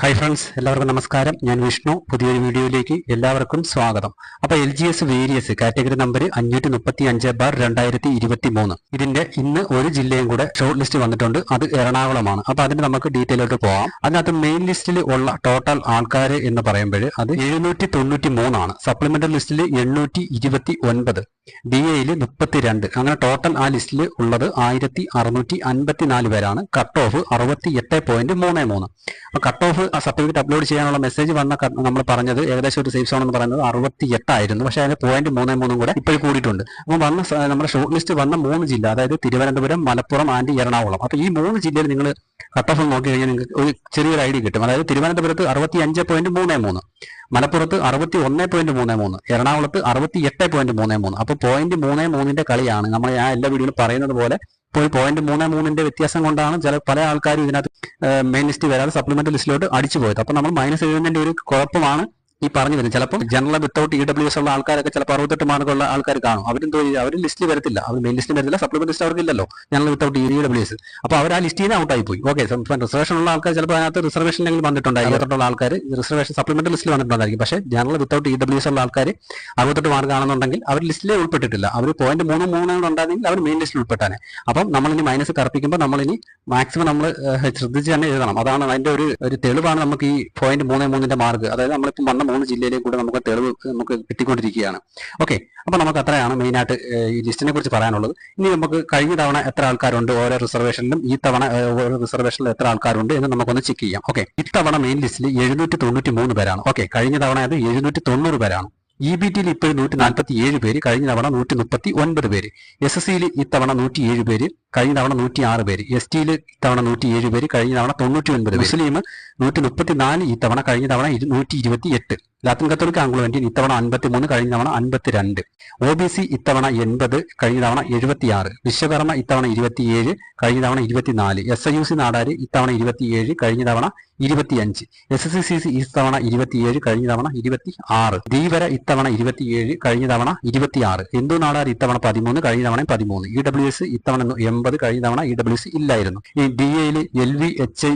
Hi friends എല്ലാവർക്കും നമസ്കാരം. ഞാൻ വിഷ്ണു. പുതിയൊരു വീഡിയോയിലേക്ക് എല്ലാവർക്കും സ്വാഗതം. അപ്പൊ L G S various category number അഞ്ഞൂറ്റി മുപ്പത്തി അഞ്ച് ബാർ രണ്ടായിരത്തി ഇരുപത്തി മൂന്ന് ഇതിന്റെ ഇന്ന് ഒരു ജില്ലയും കൂടെ ഷോർട്ട് ലിസ്റ്റ് വന്നിട്ടുണ്ട്. അത് എറണാകുളമാണ്. അപ്പൊ അതിന് നമുക്ക് ഡീറ്റെയിൽ ആയിട്ട് പോവാം. അതിനകത്ത് മെയിൻ ലിസ്റ്റിൽ ഉള്ള ടോട്ടൽ ആൾക്കാർ എന്ന് പറയുമ്പോൾ അത് എഴുന്നൂറ്റി തൊണ്ണൂറ്റി മൂന്നാണ് സപ്ലിമെന്ററി ലിസ്റ്റിൽ എണ്ണൂറ്റി ഇരുപത്തി ഒൻപത് ഡി എയിൽ മുപ്പത്തിരണ്ട്. അങ്ങനെ ടോട്ടൽ ആ ലിസ്റ്റിൽ ഉള്ളത് ആയിരത്തി അറുന്നൂറ്റി അൻപത്തിനാല് പേരാണ്. കട്ട് ഓഫ് അറുപത്തി എട്ട് പോയിന്റ് മൂന്ന് മൂന്ന്. അപ്പൊ കട്ട് ഓഫ് ആ സർട്ടിഫിക്കറ്റ് അപ്ലോഡ് ചെയ്യാനുള്ള മെസ്സേജ് വന്ന നമ്മൾ പറഞ്ഞത് ഏകദേശം ഒരു സേഫ് സോൺ എന്ന് പറയുന്നത് അറുപത്തി എട്ടായിരുന്നു പക്ഷേ അതിന് പോയിന്റ് മൂന്ന് മൂന്നും കൂടെ ഇപ്പോൾ കൂടിയിട്ടുണ്ട്. അപ്പോൾ വന്ന നമ്മുടെ ഷോർട്ട് ലിസ്റ്റ് വന്ന മൂന്ന് ജില്ല അതായത് തിരുവനന്തപുരം മലപ്പുറം ആൻഡ് എറണാകുളം. അപ്പോൾ ഈ മൂന്ന് ജില്ലയിൽ നിങ്ങൾ കട്ട് ഓഫ് നോക്കി കഴിഞ്ഞാൽ നിങ്ങൾക്ക് ഒരു ചെറിയൊരു ഐഡിയ കിട്ടും. അതായത് തിരുവനന്തപുരത്ത് അറുപത്തി അഞ്ച് പോയിന്റ് മൂന്ന് മൂന്ന്. മലപ്പുറത്ത് അറുപത്തി ഒന്ന് പോയിന്റ് മൂന്ന് മൂന്ന് എറണാകുളത്ത് അറുപത്തി എട്ട് പോയിന്റ് മൂന്ന് മൂന്ന്. അപ്പൊ പോയിന്റ് മൂന്ന് മൂന്നിന്റെ കളിയാണ്. നമ്മൾ ഞാൻ എല്ലാ വീഡിയോയിലും പറയുന്നത് പോലെ ഇപ്പോൾ പോയിന്റ് മൂന്ന് മൂന്നിന്റെ വ്യത്യാസം കൊണ്ടാണ് ചില പല ആൾക്കാരും ഇതിനകത്ത് മെയിൻ ലിസ്റ്റ് വരാതെ സപ്ലിമെന്റ് ലിസ്റ്റിലോട്ട് അടിച്ചു പോയത് അപ്പൊ നമ്മൾ മൈനസ് എഴുതുന്നതിന്റെ ഒരു കുഴപ്പമാണ്. ഈ പറഞ്ഞു വരും ചിലപ്പോൾ general without E W S ഉള്ള ആൾക്കാരൊക്കെ ചിലപ്പോൾ അറുപത്തെട്ട് മാർക്കുള്ള ആൾക്കാർ കാണും. അവരും തോന്നി അവർ ലിസ്റ്റിൽ വരത്തില്ല അവർ മെയിൻ ലിസ്റ്റിൽ വരത്തില്ല supplement list അവർക്കില്ലല്ലോ. General without E W S അപ്പോൾ അവർ ആ ലിസ്റ്റിൽ നിന്ന് ആയി പോയി. ഓക്കെ റിസർവേഷൻ ഉള്ള ആൾക്കാർ ചിലപ്പോൾ അതിനകത്ത് റിസർവേഷനിലെങ്കിലും വന്നിട്ടുണ്ടായിരിക്കും അറുപത്തെട്ടുള്ള ആൾക്കാർ റിസർവേഷൻ സപ്ലിമെന്റ് ലിസ്റ്റിൽ വന്നിട്ടുണ്ടായിരിക്കും. പക്ഷേ general without E W S ഉള്ള ആൾക്കാർ അറുപത്തെട്ട് മാർക്ക് ആണെന്നുണ്ടെങ്കിൽ അവർ ലിസ്റ്റിലേ ഉൾപ്പെട്ടിട്ടില്ല. അവർ പോയിന്റ് മൂന്ന് മൂന്ന് ഉണ്ടായിരുന്നെങ്കിൽ അവർ മെയിൻ ലിസ്റ്റിൽ ഉൾപ്പെട്ടാണ്. അപ്പം ഇനി മൈനസ് കറപ്പിക്കുമ്പോൾ ഇനി മാക്സിമം നമ്മൾ ശ്രദ്ധിച്ച് തന്നെ എഴുതണം. അതാണ് അതിന്റെ ഒരു ഒരു തെളിവാണ് നമുക്ക് ഈ പോയിന്റ് മൂന്ന് മൂന്നിന്റെ മാർക്ക് അതായത് നമ്മളിപ്പം വന്ന മൂന്ന് ജില്ലയിലേക്ക് കൂടെ നമുക്ക് തെളിവ് നമുക്ക് കിട്ടിക്കൊണ്ടിരിക്കുകയാണ്. ഓക്കെ അപ്പൊ നമുക്ക് അത്രയാണ് മെയിൻ ആയിട്ട് ഈ ലിസ്റ്റിനെ കുറിച്ച് പറയാനുള്ളത്. ഇനി നമുക്ക് കഴിഞ്ഞ തവണ എത്ര ആൾക്കാരുണ്ട് ഓരോ റിസർവേഷനിലും ഈ തവണ ഓരോ റിസർവേഷനിലും എത്ര ആൾക്കാരുണ്ട് എന്ന് നമുക്കൊന്ന് ചെക്ക് ചെയ്യാം. ഓക്കെ ഇത്തവണ മെയിൻ ലിസ്റ്റിൽ എഴുന്നൂറ്റി തൊണ്ണൂറ്റി മൂന്ന് പേരാണ്. ഓക്കെ കഴിഞ്ഞ തവണ അത് എഴുന്നൂറ്റി തൊണ്ണൂറ് പേരാണ്. ഇ ബി ടിയിൽ ഇപ്പോൾ നൂറ്റി നാൽപ്പത്തി ഏഴ് പേര് കഴിഞ്ഞ തവണ നൂറ്റി മുപ്പത്തി ഒൻപത് പേര് എസ് എസ് സിയിൽ ഇത്തവണ നൂറ്റി ഏഴ് പേര്. കഴിഞ്ഞ തവണ നൂറ്റി ആറ് പേര്. എസ് ടിയിൽ ഇത്തവണ നൂറ്റി ഏഴ് പേര് കഴിഞ്ഞ തവണ തൊണ്ണൂറ്റി ഒൻപത് മുസ്ലിം. നൂറ്റി മുപ്പത്തി നാല് ഈ തവണ കഴിഞ്ഞ തവണ നൂറ്റി ഇരുപത്തി എട്ട് ലാത്തിൻ കത്തോലിക് ആംഗ്ലോ ഇന്ത്യൻ ഇത്തവണ അൻപത്തി മൂന്ന് കഴിഞ്ഞ തവണ അൻപത്തി രണ്ട് ഒ ബി സി ഇത്തവണ എൺപത് കഴിഞ്ഞ തവണ എഴുപത്തിയാറ്. വിശ്വകർമ്മ ഇത്തവണ ഇരുപത്തിയേഴ് കഴിഞ്ഞ തവണ ഇരുപത്തിനാല്. S I U C Nadar ഇത്തവണ ഇരുപത്തിയേഴ് കഴിഞ്ഞ തവണ ഇരുപത്തിയഞ്ച്. എസ് എസ് സി സി ഇത്തവണ ഇരുപത്തിയേഴ് കഴിഞ്ഞ തവണ ഇരുപത്തി ആറ് ധീവര ഇത്തവണ ഇരുപത്തിയേഴ് കഴിഞ്ഞ തവണ ഇരുപത്തിയാറ്. ഹിന്ദു നാടാർ ഇത്തവണ പതിമൂന്ന് കഴിഞ്ഞ തവണ പതിമൂന്ന്. ഇ ഡബ്ല്യു എസ് ഇത്തവണ എൺപത് കഴിഞ്ഞ തവണ ഇ ഡബ്ല്യു സി ഇല്ലായിരുന്നു. ഈ ഡി എയിൽ L V H I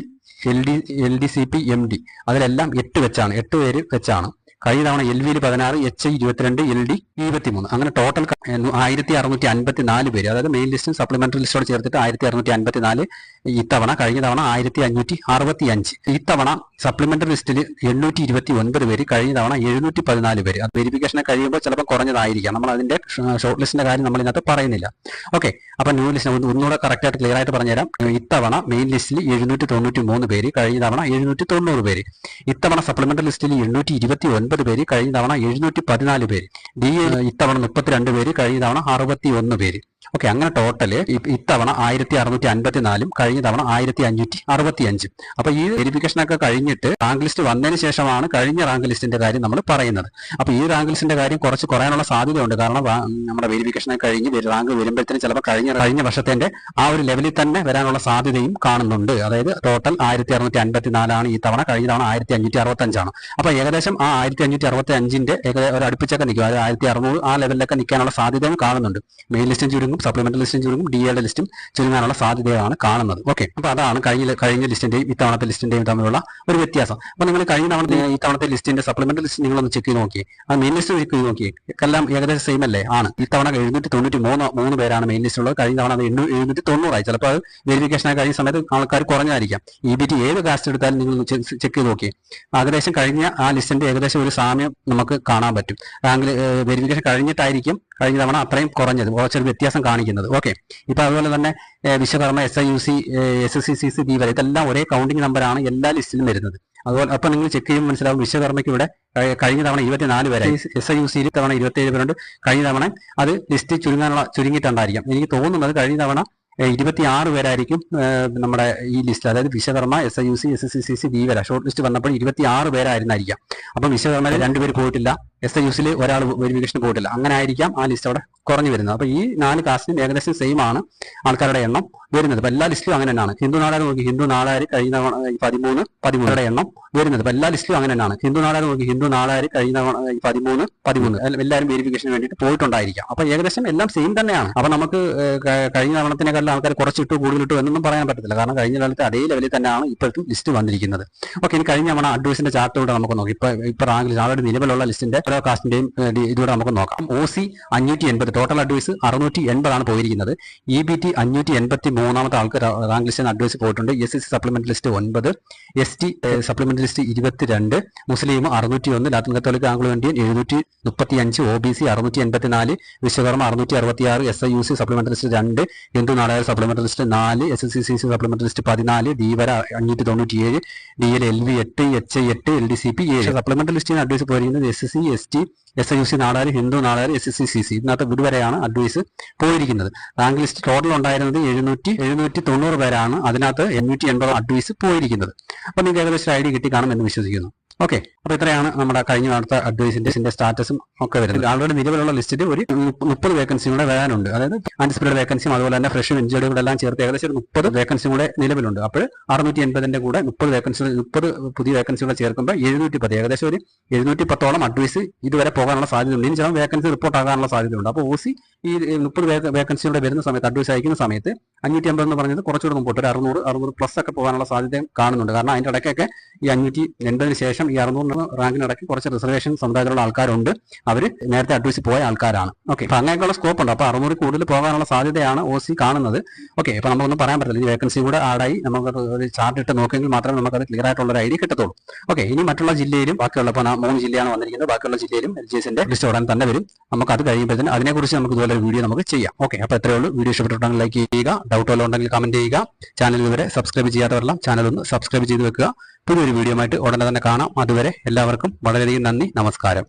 L D L D C P M D. അതിലെല്ലാം എട്ട് വെച്ചാണ്. എട്ട് പേര് വെച്ചാണ്. കഴിഞ്ഞ തവണ എൽ വിയിൽ പതിനാറ് എച്ച് ഐ ഇരുപത്തിരണ്ട് എൽ ഡി ഇരുപത്തിമൂന്ന്. അങ്ങനെ ടോട്ടൽ ആയിരത്തി അറുന്നൂറ്റി അൻപത്തി നാല് പേര്. അതായത് മെയിൻ ലിസ്റ്റും സപ്ലിമെന്ററി ലിസ്റ്റോട് ചേർത്തിട്ട് ആയിരത്തി അറുന്നൂറ്റി അൻപത്തി നാല് ഇത്തവണ കഴിഞ്ഞ തവണ ആയിരത്തി അഞ്ഞൂറ്റി അറുപത്തി അഞ്ച് ഇത്തവണ സപ്ലിമെന്ററി ലിസ്റ്റിൽ എണ്ണൂറ്റി ഇരുപത്തി ഒൻപത് പേര്. കഴിഞ്ഞ തവണ എഴുന്നൂറ്റി പതിനാല് പേര്. അത് വെരിഫിക്കേഷനെ കഴിയുമ്പോൾ ചിലപ്പോൾ കുറഞ്ഞതായിരിക്കാം. നമ്മൾ അതിന്റെ ഷോർട്ട് ലിസ്റ്റിന്റെ കാര്യം നമ്മൾ ഇതിനകത്ത് പറയുന്നില്ല. ഓക്കെ അപ്പൊ ന്യൂ ലിസ്റ്റ് ഒന്നുകൂടെ കറക്റ്റ് ആയിട്ട് ക്ലിയർ ആയിട്ട് പറഞ്ഞുതരാം. ഇത്തവണ മെയിൻ ലിസ്റ്റിൽ എഴുന്നൂറ്റി തൊണ്ണൂറ്റി മൂന്ന് പേര് കഴിഞ്ഞ തവണ എഴുന്നൂറ്റി തൊണ്ണൂറ് പേര്. ഇത്തവണ സപ്ലിമെന്ററി ലിസ്റ്റിൽ എണ്ണൂറ്റി ഇരുപത്തി ഒൻപത് പേര് കഴിഞ്ഞ തവണ എഴുന്നൂറ്റി പതിനാല് പേര് ഡി ഇത്തവണ മുപ്പത്തിരണ്ട് പേര് കഴിഞ്ഞ തവണ അറുപത്തി ഒന്ന് പേര്. ഓക്കെ അങ്ങനെ ടോട്ടൽ ഇത്തവണ ആയിരത്തി അറുന്നൂറ്റി അൻപത്തിനാലും കഴിഞ്ഞ തവണ ആയിരത്തി അഞ്ഞൂറ്റി അറുപത്തി അഞ്ചും അപ്പൊ ഈ വെരിഫിക്കേഷൻ ഒക്കെ കഴിഞ്ഞിട്ട് റാങ്ക് ലിസ്റ്റ് വന്നതിന് ശേഷമാണ് കഴിഞ്ഞ റാങ്ക് ലിസ്റ്റിന്റെ കാര്യം നമ്മൾ പറയുന്നത്. അപ്പൊ ഈ റാങ്ക് ലിസ്റ്റിന്റെ കാര്യം കുറച്ച് കുറയാനുള്ള സാധ്യതയുണ്ട്. കാരണം നമ്മുടെ വെരിഫിക്കേഷൻ കഴിഞ്ഞ് റാങ്ക് വരുമ്പോഴത്തേന് ചിലപ്പോൾ കഴിഞ്ഞ കഴിഞ്ഞ വർഷത്തിന്റെ ആ ഒരു ലെവലിൽ തന്നെ വരാനുള്ള സാധ്യതയും കാണുന്നുണ്ട്. അതായത് ടോട്ടൽ ആയിരത്തി അറുന്നൂറ്റി അൻപത്തി നാലാണ് ഈ തവണ കഴിഞ്ഞ തവണ ആയിരത്തി അഞ്ഞൂറ്റി അറുപത്തി അഞ്ചാണ് അപ്പൊ ഏകദേശം ആ ആയിരത്തി അഞ്ഞൂറ്റി അറുപത്തി അഞ്ചിന്റെ ഒരു അടുപ്പിച്ചൊക്കെ നിൽക്കും. അതായത് ആയിരത്തി അറുന്നൂറ് ആ ലെവലിലൊക്കെ നിൽക്കാനുള്ള സാധ്യതയും കാണുന്നുണ്ട്. മെയിൻ ലിസ്റ്റും ചുരുങ്ങും. സപ്ലിമെന്റൽ ലിസ്റ്റും ചുരുങ്ങും ഡി എയുടെ ലിസ്റ്റും ചുരുങ്ങാനുള്ള സാധ്യതയാണ് കാണുന്നത്. ഓക്കെ അപ്പോൾ അതാണ് കഴിഞ്ഞ കഴിഞ്ഞ ലിസ്റ്റിന്റെയും ഇത്തവണത്തെ ലിസ്റ്റിന്റെയും തമ്മിലുള്ള ഒരു വ്യത്യാസം. അപ്പോൾ നിങ്ങൾ കഴിഞ്ഞ തവണ ഈ ലിസ്റ്റിന്റെ സപ്ലിമെന്റൽ ലിസ്റ്റ് നിങ്ങളൊന്ന് ചെക്ക് ചെയ്ത് നോക്കി ആ മെയിൻ ലിസ്റ്റ് ചെക്ക് ചെയ്ത് നോക്കി എല്ലാം ഏകദേശം സെയിം അല്ലേ? ആണ്. ഇത്തവണ എഴുന്നൂറ്റി തൊണ്ണൂറ്റി മൂന്ന് മൂന്ന് പേരാണ് മെയിൻ ലിസ്റ്റുള്ളത് കഴിഞ്ഞ തവണ അത് എഴുന്നൂറ്റി തൊണ്ണൂറായി ചിലപ്പോൾ അത് വെരിഫിക്കേഷൻ കഴിഞ്ഞ സമയത്ത് ആൾക്കാർ കുറഞ്ഞായിരിക്കാം. ഇ ബി ടി ഏത് കാസ്റ്റ് എടുത്താലും നിങ്ങൾ ചെക്ക് ചെയ്ത് നോക്കി ഏകദേശം കഴിഞ്ഞ ആ ലിസ്റ്റിന്റെ ഏകദേശം ഒരു സാമ്യം നമുക്ക് കാണാൻ പറ്റും. വെരിഫിക്കേഷൻ കഴിഞ്ഞിട്ടായിരിക്കും കഴിഞ്ഞ തവണ അത്രയും കുറഞ്ഞത്. കുറച്ചൊരു വ്യത്യാസം കാണിക്കുന്നത്. ഓക്കെ ഇപ്പൊ അതുപോലെ തന്നെ Vishwakarma S I U C S S C C C D വരെ ഇതെല്ലാം ഒരേ കൗണ്ടിങ് നമ്പറാണ് എല്ലാ ലിസ്റ്റിലും വരുന്നത്. അതുപോലെ അപ്പൊ നിങ്ങൾ ചെക്ക് ചെയ്യുമ്പോൾ മനസ്സിലാവും വിശ്വകർമ്മയ്ക്ക് ഇവിടെ കഴിഞ്ഞ തവണ ഇരുപത്തിനാല് വരെ എസ് ഐ യു സിയിൽ തവണ ഇരുപത്തിയേഴ് പേരുണ്ട് കഴിഞ്ഞ തവണ അത് ലിസ്റ്റ് ചുരുങ്ങാനുള്ള ചുരുങ്ങിയിട്ടുണ്ടായിരിക്കാം. എനിക്ക് തോന്നുന്നത് കഴിഞ്ഞ തവണ ഇരുപത്തി ആറ് പേരായിരിക്കും നമ്മുടെ ഈ ലിസ്റ്റിൽ അതായത് Vishwakarma S I U C S S C C D വരെ ഷോർട്ട് ലിസ്റ്റ് വന്നപ്പോൾ ഇരുപത്തി ആറ് പേരായിരുന്നായിരിക്കാം. അപ്പം വിശ്വകർമ്മയിൽ രണ്ടുപേർ പോയിട്ടില്ല എസ് ഐ യു സിയിൽ ഒരാൾ വെരിഫിക്കേഷൻ പോയിട്ടില്ല. അങ്ങനെ ആയിരിക്കാം ആ ലിസ്റ്റ് അവിടെ കുറഞ്ഞു വരുന്നത്. അപ്പൊ ഈ നാല് കാസ്റ്റിനും ഏകദേശം സെയിം ആണ് ആൾക്കാരുടെ എണ്ണം വരുന്നത്. അപ്പം എല്ലാ ലിസ്റ്റിലും അങ്ങനെ തന്നെയാണ്. ഹിന്ദു നാടാർ നോക്കി ഹിന്ദു നാടാർ കഴിഞ്ഞ പതിമൂന്ന് പതിമൂന്നരുടെ എണ്ണം വരുന്നത്. അപ്പം എല്ലാ ലിസ്റ്റിലും അങ്ങനെ തന്നെയാണ്. ഹിന്ദു നാടാർ നോക്കി ഹിന്ദു നാടാർ കഴിഞ്ഞ പതിമൂന്ന് പതിമൂന്ന് എല്ലാവരും വെരിഫിക്കേഷന് വേണ്ടിയിട്ട് പോയിട്ടുണ്ടായിരിക്കാം. അപ്പൊ ഏകദേശം എല്ലാം സെയിം തന്നെയാണ്. അപ്പൊ നമുക്ക് കഴിഞ്ഞ ക- തവണത്തിനെക്കാളും ആൾക്കാർ കുറച്ചിട്ടു കൂടുതലിട്ടു എന്നൊന്നും പറയാൻ പറ്റത്തില്ല. കാരണം കഴിഞ്ഞ കാലത്ത് അതേ ലെവലിൽ തന്നെയാണ് ഇപ്പോഴത്തെ ലിസ്റ്റ് വന്നിരിക്കുന്നത്. ഓക്കെ ഇനി കഴിഞ്ഞ തവണ അഡ്വൈസിന്റെ ചാർട്ടോടെ നമുക്ക് നോക്കാം. ഇപ്പൊ ഇപ്പൊ റാങ്കിൽ ആളുടെ നിലവിലുള്ള ലിസ്റ്റിന്റെ ഓരോ കാസ്റ്റിന്റെയും ഇതിലൂടെ നമുക്ക് നോക്കാം. ഒ സി അഞ്ഞൂറ്റി എൺപത് ടോട്ടൽ അഡ്വൈസ് അറുന്നൂറ്റി എൺപതാണ് പോയിരിക്കുന്നത്. ഇ ബി ടി അഞ്ഞൂറ്റി എൺപത്തി മൂന്നാമത്തെ ആൾക്ക് റാങ്ക് ലിസ്റ്റിന് അഡ്വൈസ് പോയിട്ടുണ്ട്. എസ് എസ് സപ്ലിമെന്റ് ലിസ്റ്റ് ഒൻപത് എസ് ടി സപ്ലിമെന്റ് ലിസ്റ്റ് ഇരുപത്തിരണ്ട് മുസ്ലിം അറുന്നൂറ്റി ഒന്ന് ലാത്തിൻ കത്തോലിക് ആംഗ്ലോ ഇന്ത്യൻ എഴുന്നൂറ്റി മുപ്പത്തി അഞ്ച് ഒ ബി സി അറുന്നൂറ്റി എൺപത്തിനാല് വിശ്വകർമ്മ അറുന്നൂറ്റി അറുപത്തി ആറ് S I U C supplement list രണ്ട് ഹിന്ദു നാടായ സപ്ലിമെന്ററി ലിസ്റ്റ് നാല് S S C C C supplementary list പതിനാല് ഡി വര അഞ്ഞൂറ്റി തൊണ്ണൂറ്റി ഏഴ് ഡി എൽ എൽ വി എട്ട് എച്ച് എട്ട് എൽ ഡി സി പി ഏഴ് സപ്ലിമെന്ററി ലിസ്റ്റിന് അഡ്വൈസ് പോയിരിക്കുന്നത് S S C S T S I U C Nadar Hindu Nadar S S C C C ഇതിനകത്ത് ഇതുവരെയാണ് അഡ്വൈസ് പോയിരിക്കുന്നത്. റാങ്ക് ലിസ്റ്റ് ടോട്ടൽ ഉണ്ടായിരുന്നത് എഴുന്നൂറ്റി എഴുന്നൂറ്റി തൊണ്ണൂറ് പേരാണ്. അതിനകത്ത് എണ്ണൂറ്റി എൺപത് അഡ്വൈസ് പോയിരിക്കുന്നത്. അപ്പൊ നിങ്ങൾക്ക് ഏകദേശം ഐ ഡി കിട്ടി കാണുമെന്ന് വിശ്വസിക്കുന്നു. ഓക്കെ അപ്പൊ ഇത്രയാണ് നമ്മുടെ കഴിഞ്ഞ അടുത്ത അഡ്വൈസിന്റെ സ്റ്റാറ്റസും ഒക്കെ വരുന്നത്. ആൾറെഡി നിലവിലുള്ള ലിസ്റ്റിൽ ഒരു മുപ്പ- മുപ്പത് വേക്കൻസി കൂടെ വരാനുണ്ട്. അതായത് ആന്റിസിപ്പേറ്റഡ് വേക്കൻസിയും അതുപോലെ തന്നെ ഫ്രഷ് ഇഞ്ചേർഡ് കൂടെ എല്ലാം ചേർത്ത് ഏകദേശം ഒരു മുപ്പത് വേക്കൻസി കൂടെ നിലവിലുണ്ട്. അപ്പോൾ അറുന്നൂറ്റി എൺപതിന്റെ കൂടെ മുപ്പത് വേക്കൻസി മുപ്പത് പുതിയ വേക്കൻസി കൂടെ ചേർക്കുമ്പോൾ എഴുന്നൂറ്റി പത്ത് ഏകദേശം ഒരു എഴുന്നൂറ്റി പത്തോളം അഡ്വൈസ് ഇതുവരെ പോകാനുള്ള സാധ്യതയുണ്ട്. ഇനി ചില വേക്കൻസി റിപ്പോർട്ട് ആകാനുള്ള സാധ്യതയുണ്ട്. അപ്പോൾ സി ഈ മുപ്പത് വേക്കൻസി കൂടെ വരുന്ന സമയത്ത് അഡ്വൈസ് അയക്കുന്ന സമയത്ത് അഞ്ഞൂറ്റി അമ്പത് എന്ന് പറഞ്ഞത് കുറച്ചുകൂടെ മുമ്പോട്ട്. ഒരു അറുന്നൂറ് അറുന്നൂറ് പ്ലസ് ഒക്കെ പോകാനുള്ള സാധ്യതയും കാണുന്നുണ്ട്. കാരണം അതിന്റെ ഇടയ്ക്കൊക്കെ ഈ അഞ്ഞൂറ്റി എൺപതിന് ശേഷം ഈ അറുന്നൂറ് റാങ്കിനിടയ്ക്ക് കുറച്ച് റിസർവേഷൻ സമുദായത്തിലുള്ള ആൾക്കാരുണ്ട്. അവർ നേരത്തെ അഡ്വൈസ് പോയ ആൾക്കാരാണ്. ഓക്കെ അപ്പോൾ അങ്ങനെയൊക്കെയുള്ള സ്കോപ്പ് ഉണ്ട്. അപ്പോൾ അറുന്നൂറ് കൂടുതൽ പോകാനുള്ള സാധ്യതയാണ് ഒ സി കാണുന്നത്. ഓക്കെ അപ്പോൾ നമുക്കൊന്നും പറയാൻ പറ്റില്ല ഈ വേക്കൻസി കൂടെ ആഡായി നമുക്ക് ഒരു ചാർട്ട് ഇട്ട് നോക്കിയെങ്കിൽ മാത്രമേ നമുക്കത് ക്ലിയർ ആയിട്ടുള്ള ഒരു ഐഡിയ കിട്ടത്തുള്ളൂ. ഓക്കെ ഇനി മറ്റുള്ള ജില്ലയിലും ബാക്കിയുള്ള ഇപ്പോൾ മൂന്ന് ജില്ലയാണ് വന്നിരിക്കുന്നത്. ബാക്കിയുള്ള ജില്ലയിലും എൽ ജി എസിന്റെ ലിസ്റ്റ് ഉടൻ തന്നെ വരും. നമുക്ക് അത് കഴിയുമ്പോഴത്തേക്കും അതിനെക്കുറിച്ച് നമുക്ക് ഇതുപോലെ വീഡിയോ നമുക്ക് ചെയ്യാം. ഓക്കെ അപ്പോൾ എത്രയുള്ളൂ വീഡിയോ ഇഷ്ടപ്പെട്ടിട്ടുണ്ടെങ്കിൽ ലൈക്ക് ചെയ്യുക. ഡൗട്ട് വല്ലതും ഉണ്ടെങ്കിൽ കമന്റ് ചെയ്യുക. ചാനൽ ഇതുവരെ സബ്സ്ക്രൈബ് ചെയ്യാത്തവരെല്ലാം ചാനൽ ഒന്ന് സബ്സ്ക്രൈബ് ചെയ്ത് വെക്കുക. പുതിയൊരു വീഡിയോ ആയിട്ട് ഉടനെ തന്നെ കാണാം. അതുവരെ എല്ലാവർക്കും വളരെയധികം നന്ദി. നമസ്കാരം.